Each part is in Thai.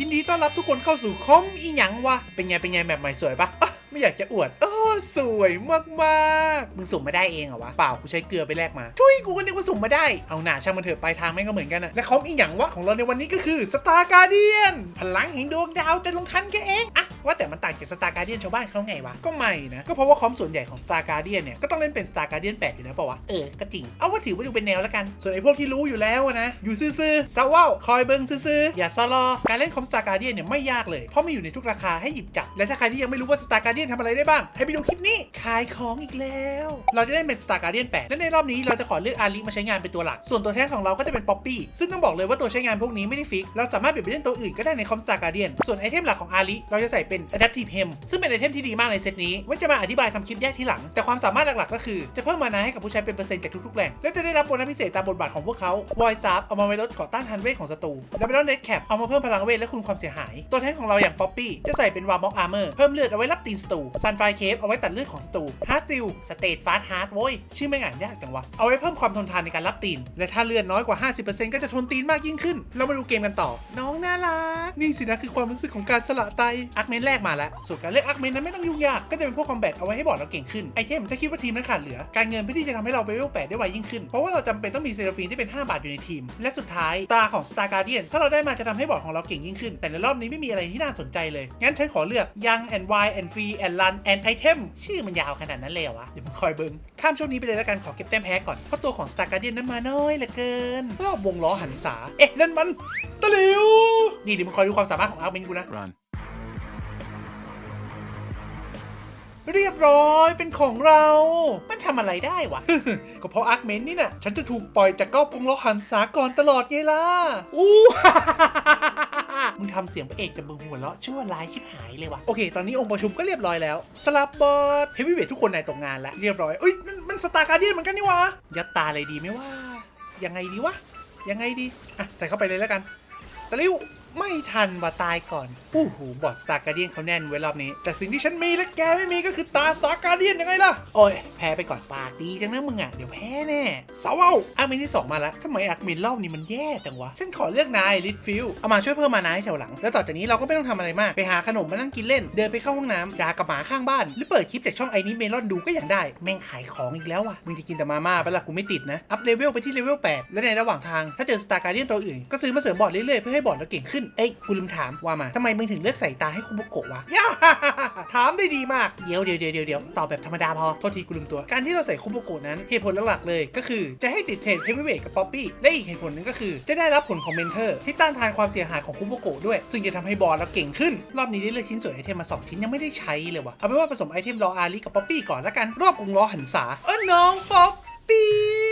ยินดีต้อนรับทุกคนเข้าสู่คอมอีหยังวะ เป็นไง เป็นไงแบบใหม่สวยปะอะไม่อยากจะอวด เออสวยมากๆ มึงสุ่มมาได้เองเหรอวะ เปล่า กูใช้เกลือไปแลกมา ช่วยกูก็นึกว่าสุ่มมาได้ เอาหน่าช่างมันเถอะปลายทางแม่งก็เหมือนกันอะและคอมอีหยังวะของเราในวันนี้ก็คือสตาร์การเดียนพลังแห่งดวงดาวจะลงทันแค่เองอะ ว่าแต่มันต่างจากสตาร์การเดียนชาวบ้านเขาไงวะ ก็ไม่นะ ก็เพราะว่าคอมส่วนใหญ่ของสตาร์การเดียนเนี่ย ก็ต้องเล่นเป็นสตาร์การเดียน8อยู่แล้วเปล่าวะ เออ ก็จริง เอาว่าถือว่าดูเป็นแนวแล้วกัน ส่วนไอ้พวกที่รู้อยู่แล้วนะ อยู่ซื่อๆเศร้าว้าคอยเบิงซื่อๆ อย่าซอลอการเล่นคอมสตาร์การเดียนเนี่ยไม่ยากเลย เพราะมีอยู่ในทุกราคาให้หยิบจับ และถ้าใครที่ยังไม่รู้ว่าสตาร์การเดียนทำอะไรได้บ้าง ให้ไปดูคลิปนี้ ขายของอีกแล้ว เราจะได้เป็นสตาร์การเดียน8และในรอบนี้เราจะขอเลือกอาริมาใช้งานเป็นตัวหลัก ส่วนตัวแท้ของเราก็จะเป็นป๊อปปี้ ซึ่งต้องบอกเลยว่าตัวใช้งานพวกนี้ไม่ได้ฟิก เราสามารถเปลี่ยนไปเล่นตัวอื่นก็ได้ในคอมสตาร์การเดียนส่วนไอเทมหลักของอาริเราจะใส่เป็น็น Adaptive Hem ซึ่งเป็นไอเทมที่ดีมากในเซตนี้ไว้จะมาอธิบายทำคลิปแยกทีหลัง แต่ความสามารถหลักๆ ก็คือ จะเพิ่มมานาให้กับผู้ใช้เป็นเปอร์เซ็นต์จากทุกๆแหล่งและจะได้รับโบนัสพิเศษตามบทบาทของพวกเขา Voice Up เอามาไว้ลดก่อต้านทันเวทของศัตรูแล้วเป็นลด Net Cap เอามาเพิ่มพลังเวทและคูณความเสียหาย ตัวแทนของเราอย่าง Poppy จะใส่เป็น Warmock Armor เพิ่มเลือดเอาไว้รับตีนศัตรู Sunfire Cape เอาไว้ตัดเลือดของศัตรู Hard Steel State Fast Hard โว้ยชื่อไม่อ่านยากจังวะเอาไว้เพิ่มความทนทานในการรับตีน และถ้าเลือดน้อยกว่า 50%ก็จะทนตีนมากยิ่งขึ้น เรามาดูเกมกันต่อ น้องน่ารักนี่สินะคือความรู้สึกของการสละไตอาร์คเมนแรกมาแล้วส่วนการเลือกอาร์คเมนนั้นไม่ต้องยุ่งยาก ก็จะเป็นพวกคอมแบทเอาไว้ให้บอร์ดเราเก่งขึ้น ไอเทมถ้าคิดว่าทีมนั้นขาดเหลือ การเงินเพื่อที่จะทำให้เราไปเวลแปดได้ไวยิ่งขึ้น เพราะว่าเราจำเป็นต้องมีเซราฟีนที่เป็น 5 บาทอยู่ในทีม และสุดท้ายตาของ Star Guardian ถ้าเราได้มาจะทำให้บอร์ดของเราเก่งยิ่งขึ้น แต่ในรอบนี้ไม่มีอะไรที่น่าสนใจเลย งั้นฉันขอเลือก Young and Wild and Free and Run and Item ชื่อมันยาวขนาดนั้นเลยวะเดี๋ยวมคอยเบิงข้ามช่วงนี้ไปเลยแล้วกันขอเก็บแต้มแพ้ก่อนเพราะตัวของ Star Guardian นั้นมาน้อยเหลือเกินรอบวงล้อหันษาเอ๊ะนั่นมันตะลิวนี่เดี๋ยวมึงคอยดูความสามารถของอาร์เมนกูนะ เรียบร้อยเป็นของเรา มันทำอะไรได้วะ ก็เพราะอาร์คเมนนี่น่ะ ฉันจะถูกปล่อยจากรอบกงล้อหันษาก่อนตลอดไงล่ะ อู้มึงทำเสียงพระเอกกับมึงหัวเราะชั่วร้ายชิบหายเลยวะโอเค ตอนนี้องค์ประชุมก็เรียบร้อยแล้ว สลับบอร์ดเฮฟวีเวททุกคนในตกงานแล้ว เรียบร้อยเอ้ยมันมันสตาร์การเดียนเหมือนกันนี่วะยัดตาอะไรดีไหมว่ายังไงดีวะยังไงดี อะ ใส่เข้าไปเลยแล้วกันตะลิ้ว ไม่ทันว่าตายก่อนอู้หูบอดสตาร์การเดียนเขาแน่นไว้รอบนี้ แต่สิ่งที่ฉันมีและแกไม่มีก็คือตาสตาร์การเดียนยังไงล่ะ โอ้ย แพ้ไปก่อนปากดีจังนะมึงอะ เดี๋ยวแพ้แน่สาวเอาอาร์เนที่ 2 มาแล้วทำไมอาร์เมนรอบนี้มันแย่จังวะ ฉันขอเลือกนายลิทฟิลเอามาช่วยเพิ่มมานาให้แถวหลัง แล้วต่อจากนี้เราก็ไม่ต้องทำอะไรมาก ไปหาขนมมานั่งกินเล่น เดินไปเข้าห้องน้ำด่ากับหมาข้างบ้าน หรือเปิดคลิปจากช่องไอ้นี้เมลอนดูก็ยังได้ แม่งขายของอีกแล้วว่ะ มึงจะกินแต่มาม่าปะล่ะกูไม่ติดนะ อัพเลเวลไปที่เลเวล8แล้วในระหว่างทางถ้าเจอสตาร์การเดียนตัวอื่นก็ซื้อมาเสริมบอร์ดเรื่อยๆเพื่อให้บอร์ดเราเก่งขึ้นเอ้ยกูลืมถามว่ามาทำไมมึงถึงเลือกใส่ตาให้คุโบโกะวะย่าถามได้ดีมากเดี๋ยวเดี๋ยวเดี๋ยวเดี๋ยวตอบแบบธรรมดาพอโทษทีกูลืมตัว การที่เราใส่คุโบโกะนั้นเหตุผลหลักๆเลย ก็คือจะให้ติดเทรนเฮฟวีเวทกับป๊อปปี้และอีกเหตุผลหนึงก็คือ จะได้รับผลของเมนเทอร์ที่ต้านทานความเสียหายของคุโบโกะด้วย ซึ่งจะทำให้บอลเราเก่งขึ้น รอบนี้ได้เลือกชิ้นส่วนไอเทมมาสองชิ้นยังไม่ได้ใช้เลยว่ะเอาเป็นว่าผสมไอเทมรออารีกับป๊อปปี้ก่อนละกันรอบกรุงล้อหันษาเออน้องป๊อปปี้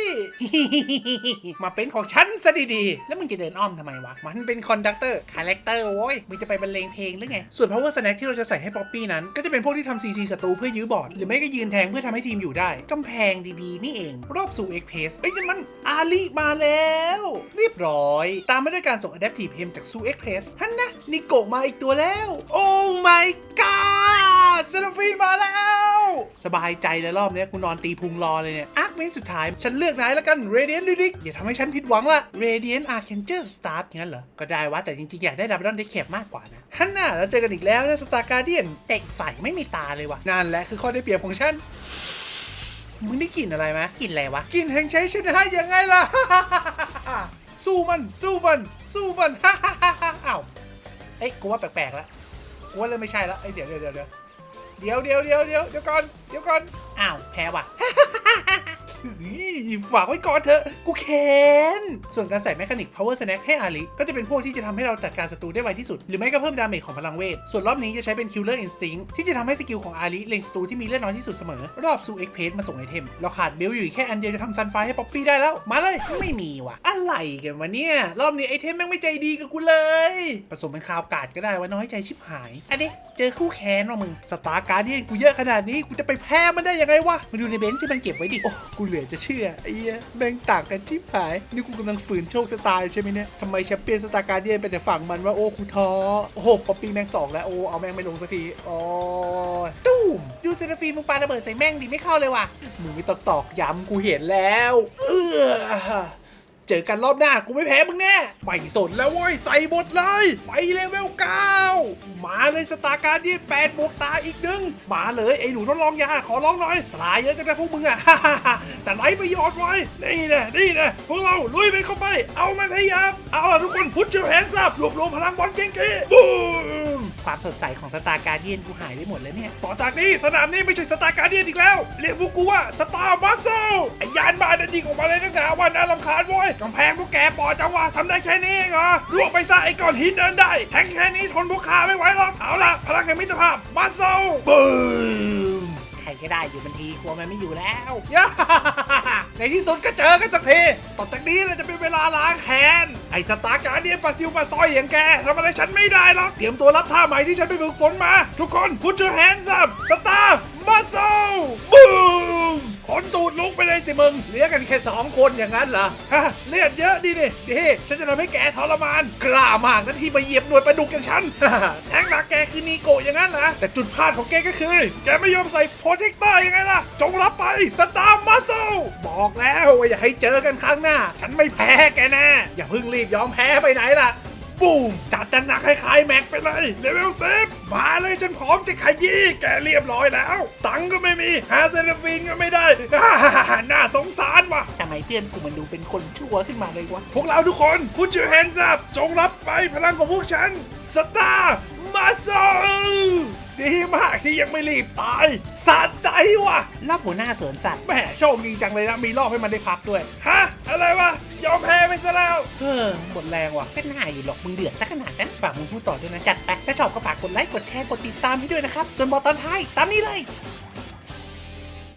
มาเป็นของฉันซะดีๆ แล้วมึงจะเดินอ้อมทำไมวะ มันเป็นคอนดักเตอร์ คาแรคเตอร์โว้ย มึงจะไปบรรเลงเพลงหรือไง ส่วน power snack ที่เราจะใส่ให้ป๊อปปี้นั้น ก็จะเป็นพวกที่ทำซีซีศัตรูเพื่อยื้อบอร์ด หรือไม่ก็ยืนแทงเพื่อทำให้ทีมอยู่ได้กำแพงดีๆ นี่เอง รอบสู่เอ็กเพสเอ้ยนั่นมันอาลีมาแล้ว เรียบร้อย ตามมาด้วยการส่ง adaptive hem จากซูเอ็กเพสฮันนะนิโกะมาอีกตัวแล้ว โอ้ my god เซราฟีนมาแล้ว สบายใจเลยรอบนี้กูนอนตีพุงรอเลยเนี่ยอาร์คเมนสุดท้าย ฉันเลือกนายแล้วกัน Radiant Lyric อย่าทำให้ฉันผิดหวังละ Radiant Archanger Start งั้นเหรอ ก็ได้วะแต่จริงๆ อยากได้ดับเบิลเดคแคปมากกว่านะฮันน่าแล้วเจอกันอีกแล้วนะสตาร์การเดียนแต่อีกฝ่ายไม่มีตาเลยวะนั่นแหละคือข้อได้เปรียบของฉันมึงได้กลิ่นอะไรไหมกลิ่นอะไรวะกลิ่นแห่งชัยชนะยังไงล่ะสู้มันสู้มันสู้มันฮ่าฮ่าฮ่าอ้าวเอ้ยกูว่าแปลกๆแล้วกูว่าเริ่มไม่ใช่แล้วเอ้ยเดี๋ยวเดี๋ยวเดี๋ยว เดี๋ยวเดี๋ยวเดี๋ยวเดี๋ยวเดี๋ยวเดี๋ยวก่อนเดี๋ยวก่อนอ้าวแพ้ว่ะอุ๊ย ฝากไว้ก่อนเถอะ กูแค้น ส่วนการใส่แมคานิก power snack ให้อาริก็จะเป็นพวกที่จะทำให้เราจัดการศัตรูได้ไวที่สุด หรือไม่ก็เพิ่มดาเมจของพลังเวท ส่วนรอบนี้จะใช้เป็น killer instinct ที่จะทำให้สกิลของอาริเล็งศัตรูที่มีเลือดน้อยที่สุดเสมอ รอบซูเอ็กเพสมาส่งไอเทม เราขาดเบลอยู่อีกแค่อันเดียวจะทำซันไฟให้ป๊อปปี้ได้แล้ว มาเลย ไม่มีว่ะ อะไรกันวะเนี่ย รอบนี้ไอเทมแม่งไม่ใจดีกับกูเลย ผสมเป็นคาวกาดก็ได้ว่าน้อยใจชิบหาย อันนี้เจอคู่แค้นว่ะมึง สตาร์การ์เดียนกูเยอะขนาดนี้กูจะไปแพ้มันได้ยังไงวะมาดูในเบนช์ที่มันเก็บไว้ดิโอ้กูเหลือจะเชื่อไอ้เหี้ยแม่งต่างกันที่ผาย นี่กูกำลังฝืนโชคชะตาใช่ไหมเนี่ยทำไมแชมเปี้ยนสตาร์การ์เดียนเป็นแต่ฝั่งมันว่าโอ้กูท้อโอ้โหปอปปี้แม่งสองแล้วโอ้เอาแม่งไม่ลงสักทีโอ้ตู้มดูเซราฟีนมึงปาระเบิดใส่แม่งดิไม่เข้าเลยว่ะมึงไม่ต้องตอกย้ำกูเห็นแล้ว เออ เจอกันรอบหน้ากูไม่แพ้มึงแน่ไม่สนแล้วเว้ยใส่หมดเลย ไปเลเวลเก้ามาเลยสตาร์การ์เดียนแปดบวกตาอีกหนึ่งมาเลยไอ้หนูทดลองยาขอร้องหน่อยตายเยอะจังนะพวกมึงอะแต่ไรประโยชน์ไว้นี่นะนี่นะพวกเราลุยไปเข้าไป เอามันให้ยับเอาทุกคนพุทธแฮนซับรวบรวมพลังบอลเก่งๆบู ความสดใสของสตาร์การเดียนกูหายไปหมดแล้วเนี่ย ต่อจากนี้สนามนี้ไม่ใช่สตาร์การเดียนอีกแล้ว เรียกพวกกูว่าสตาร์บัสเซลไอ้ยานบ้านนั่นยิงออกมาเลยตั้งแต่วันน่ารำคาญโว้ยกำแพงพวกแกปอจังวะทำได้แค่นี้เองเหรอลวกไปซะไอ้ก้อนหินเดินได้แทงแค่นี้ทนพวกข้าไม่ไหวหรอกเอาล่ะพลังแห่งมิตรภาพบัสเซลบูมใครก็ได้อยู่บันทีกลัวมันไม่อยู่แล้วย่า ในที่สุดก็เจอกันสักทีต่อจากนี้เราจะเป็นเวลาล้างแค้นไอ้สตาร์การเดียนปาซิวปาซอยอย่างแกทำอะไรฉันไม่ได้หรอกเตรียมตัวรับท่าใหม่ที่ฉันไปฝึกฝนมา ทุกคน put your hands up สตาร์มาโซบูม ขนตูดลุกไปเลยสิมึงเหลือกันแค่สองคนอย่างนั้นเหรอฮะเลือดเยอะดินี่ดีฉันจะทำให้แกทรมาน กล้ามากนะที่มาเหยียบหน่วยปลาดุกอย่างฉันแทงหลักแกคือนีโกะอย่างนั้นเหรอแต่จุดพลาดของแกก็คือ แกไม่ยอมใส่โปรเทคเตอร์ยังไงล่ะ จงรับไปสตาร์มาโซบอกแล้วว่าอย่าให้เจอกันครั้งหน้า ฉันไม่แพ้แกแน่อย่าเพิ่งรีบยอมแพ้ไปไหนล่ะ บูมจัดหนักๆคล้ายๆแม็กไปเลยเลเวลเซฟมาเลยจนพร้อมจะขยี้แกเรียบร้อยแล้ว ตังค์ก็ไม่มีหาเซนฟินก็ไม่ได้น่าสงสารว่ะทำไมเพื่อนกูมันดูเป็นคนชั่วขึ้นมาเลยวะพวกเราทุกคน put your hands up จงรับไปพลังของพวกฉันสตาร์มาโซดีมากที่ยังไม่รีบตายสะใจว่ะรอบหัวหน้าสวนสัตว์แหมโชคดีจังเลยนะมีรอบให้มันได้พักด้วย ฮะ อะไรวะ ยอมแพ้ไปซะแล้วเออหมดแรงว่ะก็น่าอยู่หรอกมึงเดือดซะขนาดนั้นฝากมึงพูดต่อด้วยนะจัดไปถ้าชอบก็ฝากกดไลค์กดแชร์กดติดตามให้ด้วยนะครับส่วนบอตตอนท้ายตามนี้เลย